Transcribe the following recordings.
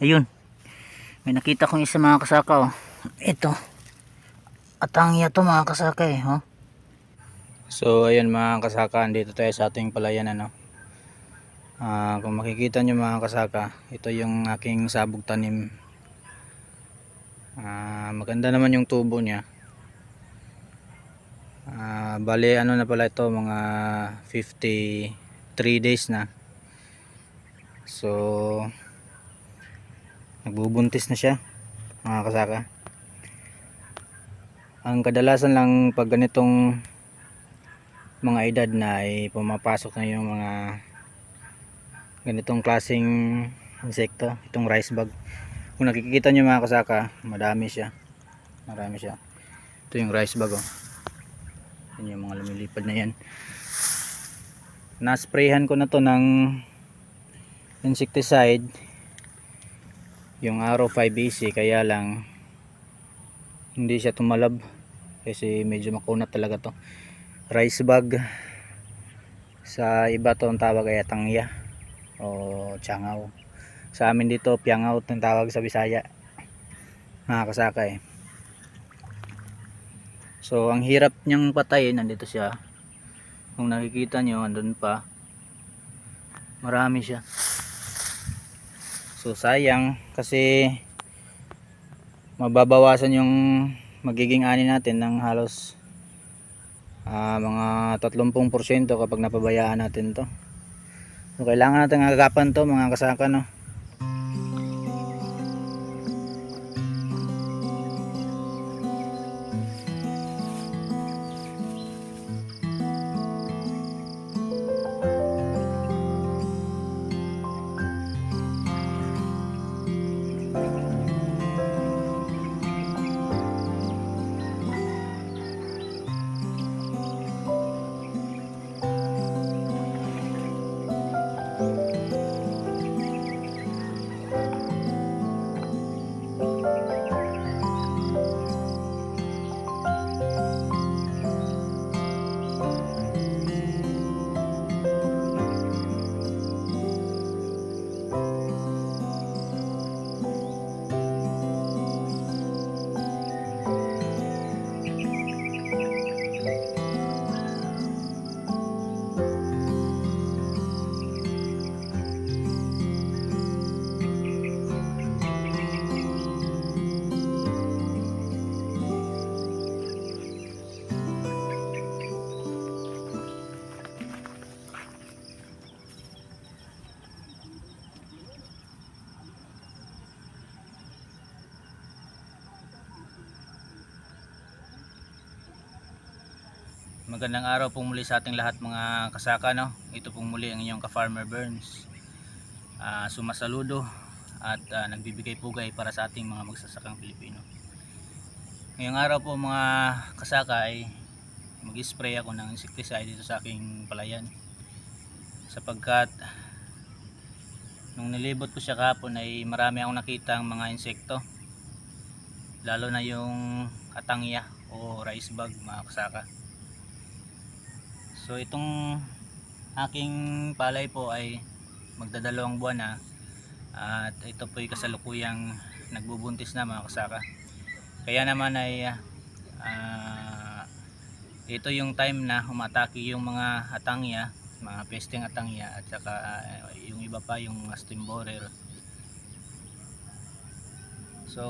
ayun. May nakita kong isa mga kasaka oh. ito. Atangya to mga kasaka eh oh. so ayun mga kasaka dito tayo sa ating palayan ano. Ah, kung makikita nyo mga kasaka ito yung aking sabog tanim. Ah, maganda naman yung tubo niya. Ah, bali ano na pala ito mga 53 days na. So nagbubuntis na siya mga kasaka. Ang kadalasan lang pag ganitong mga edad na ay pumapasok na yung mga ganitong klaseng insekto itong rice bug. Kung nakikita nyo mga kasaka madami siya. Marami siya. Ito yung rice bug oh. yun yung mga lumilipad na yan. Nasprayhan ko na to ng insecticide yung araw 5BC kaya lang hindi siya tumalab. Kasi medyo makunat talaga to. Rice bug sa iba to ang tawag ay tangya o tiyangaw sa amin dito piyangaw ang tawag sa Bisaya. Mga kasaka eh. So ang hirap niyang patayin nandito siya. Kung nakikita nyo andun pa. Marami siya so sayang kasi mababawasan yung magiging ani natin ng halos ah, mga 30% kapag napabayaan natin to So, kailangan natin agapan to mga kasaka no. Magandang araw po muli sa ating lahat mga kasaka no. Ito pong muli ang inyong ka-Farmer Burns. Ah, sumasaludo at ah, nagbibigay pugay para sa ating mga magsasakang Pilipino. Ngayong araw po mga kasaka ay mag-spray ako ng insecticide dito sa aking palayan. Sapagkat nung nilibot ko siya kahapon ay marami akong nakita mga insekto. Lalo na yung atangya o rice bug mga kasaka. So itong aking palay po ay magdadalawang buwan na at ito po ay kasalukuyang nagbubuntis na mga kasaka. Kaya naman ay ah, ito yung time na umatake yung mga atangya, mga pesting atangya at saka ah, yung iba pa yung mga stem borer. So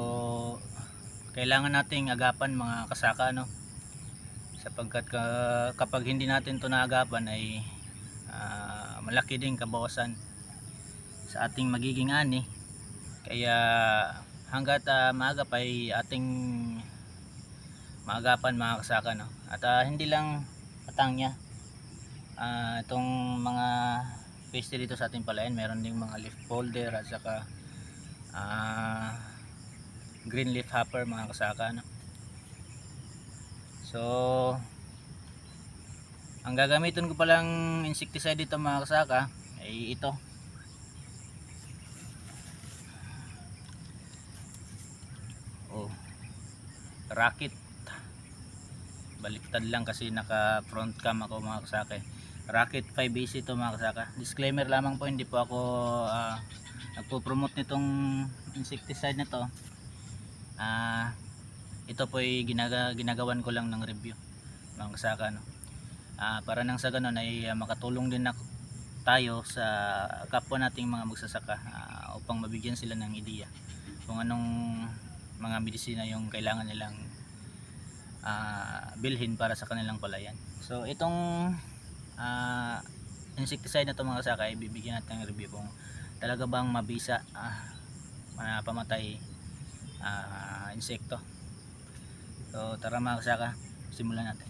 kailangan nating agapan mga kasaka no sapagkat ka- kapag hindi natin to naagapan ay ah, malaki din kabawasan sa ating magiging ani kaya hanggat uh, maagap ay ating maagapan mga kasaka no? at ah, hindi lang patangya Ah, itong mga peste dito sa ating palayan meron ding mga leaf folder at saka ah, green leaf hopper mga kasaka no? So, ang gagamitin ko palang insecticide dito mga kasaka ay ito. Oh. Rocket. Baliktad lang kasi naka front cam ako mga kasaka. eh. Rocket 5AC ito mga kasaka. Disclaimer lamang po hindi po ako ah, nagpo-promote nitong insecticide na to ah ito po ay ginaga, ginagawan ko lang ng review mga kasaka no Ah, para nang sa ganun ay ah, makatulong din ako tayo sa kapwa nating mga magsasaka ah, upang mabigyan sila ng ideya kung anong mga medisina yung kailangan nilang ah, bilhin para sa kanilang palayan. So itong ah, insecticide na to mga kasaka ay bibigyan natin ng review kung talaga bang mabisa ah, na pamatay ah, insekto so tara mga kasaka simulan natin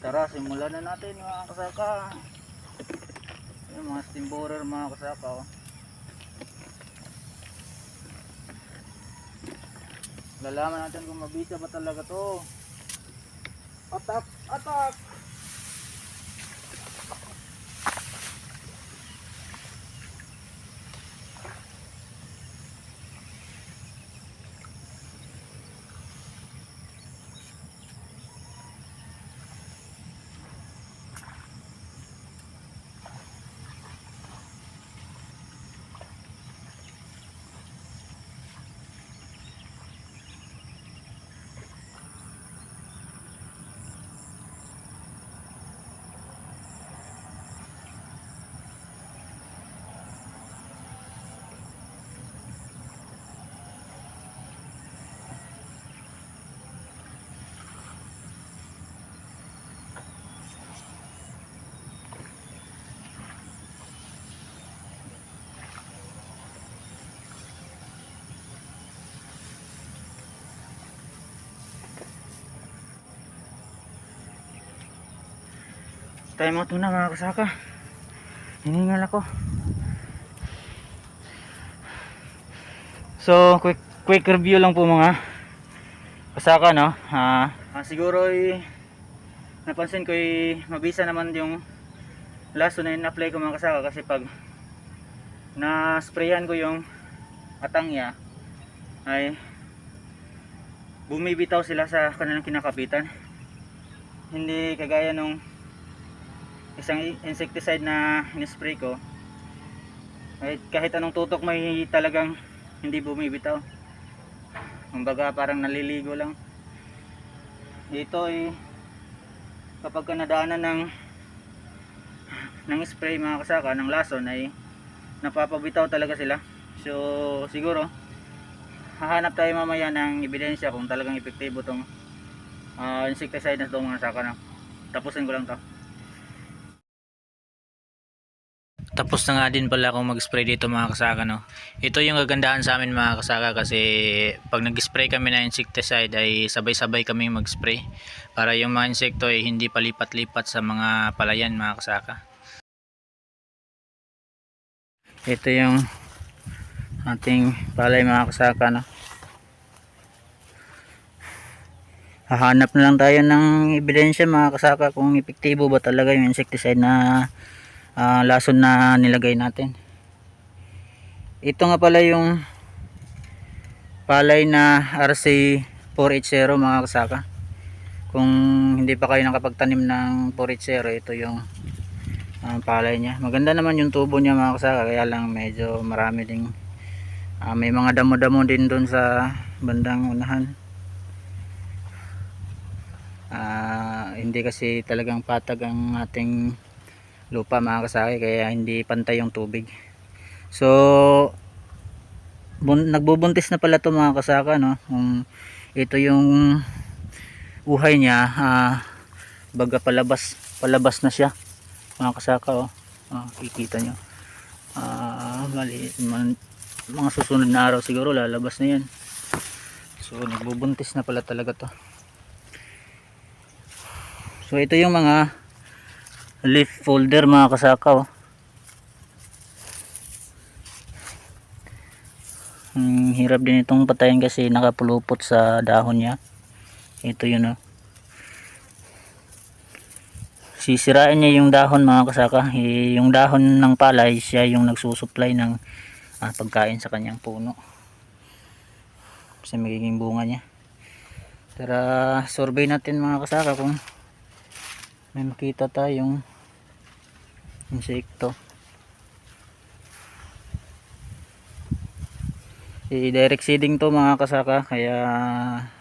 Tara, simulan na natin mga kasaka. Yung mga steam borer mga kasaka. Oh. Lalaman natin kung mabisa ba talaga to. Atak! Atak! Time out muna mga kasaka. Hiningal ako. So, quick quick review lang po mga kasaka no. Ah, ah, siguro ay napansin ko ay mabisa naman yung laso na in-apply ko mga kasaka kasi pag na-sprayan ko yung atangya ay bumibitaw sila sa kanilang kinakapitan. Hindi kagaya nung isang insecticide na in-spray ko. Kahit, kahit anong tutok may talagang hindi bumibitaw. Kumbaga parang naliligo lang. Dito ay kapag ka nadaanan ng ng spray mga kasaka ng lason ay napapabitaw talaga sila. So siguro hahanap tayo mamaya ng ebidensya kung talagang epektibo tong ah, insecticide na itong mga saka na tapusin ko lang to Tapos na nga din pala akong mag-spray dito mga kasaka no. Ito yung kagandahan sa amin mga kasaka kasi pag nag-spray kami ng insecticide ay sabay-sabay kami mag-spray para yung mga insekto ay hindi palipat-lipat sa mga palayan mga kasaka. Ito yung ating palay mga kasaka no. Hahanap na lang tayo ng ebidensya mga kasaka kung epektibo ba talaga yung insecticide na ah, lason na nilagay natin. Ito nga pala yung palay na RC 480 mga kasaka. Kung hindi pa kayo nakapagtanim ng 480 ito yung ah, palay niya. Maganda naman yung tubo niya mga kasaka kaya lang medyo marami ding ah, may mga damo-damo din doon sa bandang unahan. Ah, hindi kasi talagang patag ang ating lupa mga kasaki kaya hindi pantay yung tubig. So bun, nagbubuntis na pala to mga kasaka no? Um, ito yung uhay niya ah, baga palabas palabas na siya mga kasaka oh. Ah, kikita nyo ah, mali, man, mga susunod na araw siguro lalabas na yan. So nagbubuntis na pala talaga to. So ito yung mga leaf folder mga kasaka oh. Hmm, hirap din itong patayin kasi nakapulupot sa dahon niya ito yun oh. sisirain niya yung dahon mga kasaka Eh, yung dahon ng palay siya yung nagsusupply ng ah, pagkain sa kanyang puno Kasi magiging bunga niya. Tara, survey natin mga kasaka kung may makita tayong insekto. I-direct seeding to mga kasaka kaya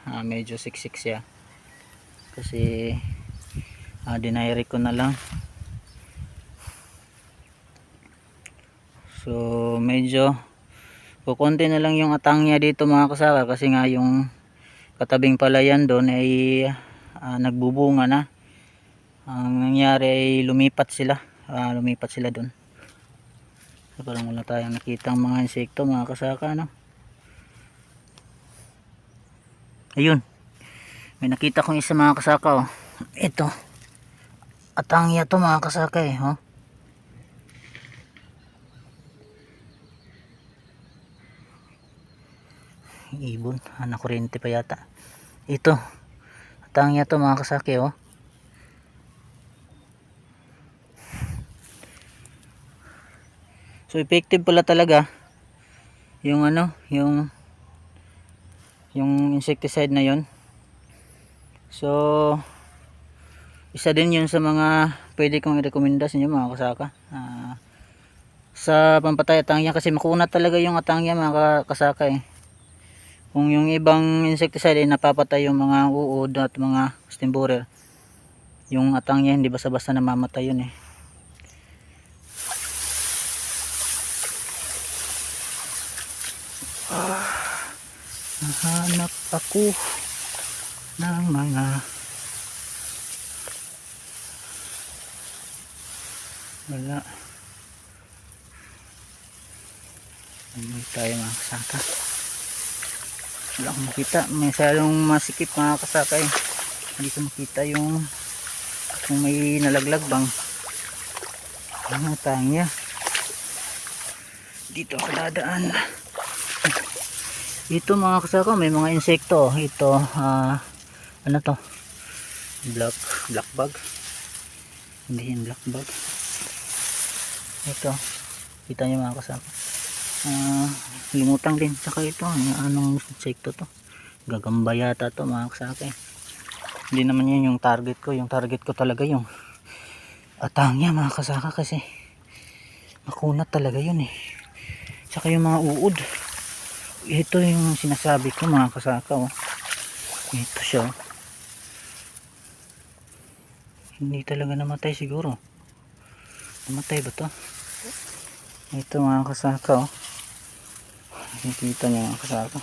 ah, medyo siksik siya. Kasi ah, dinairy ko na lang. So medyo kukunti na lang yung atang niya dito mga kasaka kasi nga yung katabing palayan doon ay ah, nagbubunga na. Ang nangyari ay lumipat sila. Ah, lumipat sila doon. So, parang wala tayong nakitang mga insekto mga kasaka no. Ayun. May nakita kong isa mga kasaka oh. Ito. Atangya to mga kasaka eh. Oh. Ibon. Ah, nakuryente pa yata. Ito. Atangya to mga kasaki oh. Effective pala talaga yung ano, yung yung insecticide na yon. So isa din yun sa mga pwede kong i-recommenda sa inyo mga kasaka. Ah, sa pampatay atangya kasi makunat talaga yung atangya mga ka- kasaka eh. Kung yung ibang insecticide ay napapatay yung mga uod at mga stem borer, yung atangya hindi basta-basta namamatay yun eh. Nahanap ako ng mga wala. Amoy tayo mga kasaka wala akong makita. May salong masikip mga kasaka eh hindi ko makita yung kung may nalaglag bang ano tangya. Dito ako dadaan ito mga kasaka may mga insekto. Ito ah ano to? Black black bug. Hindi yung black bug. Ito kita nyo mga kasaka ah limutang din. Saka ito ano, anong insekto to? Gagamba yata to mga kasaka eh. hindi naman yun yung target ko. Yung target ko talaga yung atangya mga kasaka kasi makunat talaga yun eh. Saka yung mga uod ito yung sinasabi ko mga kasaka oh. ito siya hindi talaga namatay siguro namatay ba to ito mga kasaka oh. nakikita niyo mga kasaka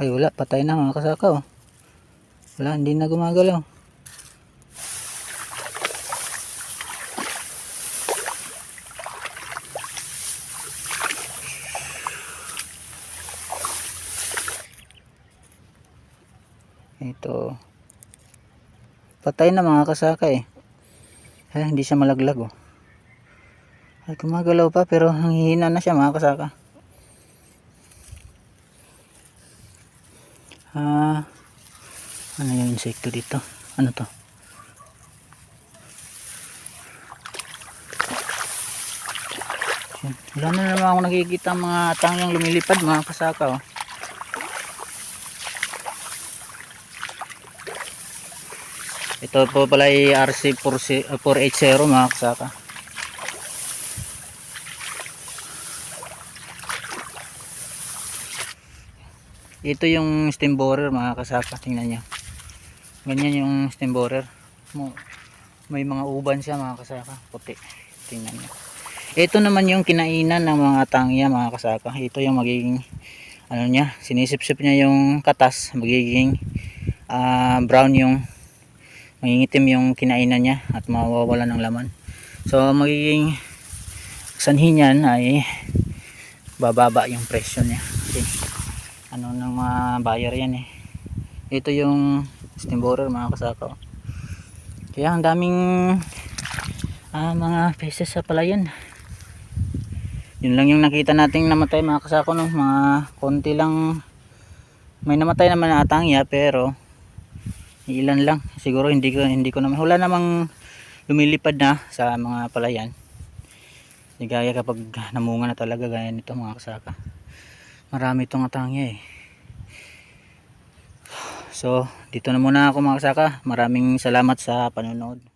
ay wala patay na mga kasaka oh. wala hindi na gumagalaw ito. Patay na mga kasaka eh. Ay, hindi siya malaglag oh. Ay gumagalaw pa pero hanghihina na siya mga kasaka. Ah ano yung insekto dito? Ano to? Wala na naman ako nakikita mga tangyang lumilipad mga kasaka oh Ito po pala ay RC 480 mga kasaka. Ito yung stem borer mga kasaka. Tingnan nyo. Ganyan yung stem borer. May mga uban siya mga kasaka. Puti. Tingnan nyo. Ito naman yung kinainan ng mga tangya mga kasaka. Ito yung magiging ano niya, sinisip-sip niya yung katas, magiging ah, brown yung mangingitim yung kinainan niya at mawawala ng laman. So magiging sanhi niyan ay bababa yung presyo niya. Kasi ano ng mga buyer yan eh. Ito yung steam borer mga kasaka oh. kaya ang daming ah, mga pieces sa palayan yun lang yung nakita nating namatay mga kasako no? Mga konti lang. May namatay naman na atangya pero ilan lang. Siguro hindi ko hindi ko naman wala namang lumilipad na sa mga palayan. Hindi gaya kapag namunga na talaga gaya nito mga kasaka. Marami itong atangya eh. So dito na muna ako mga kasaka. Maraming salamat sa panonood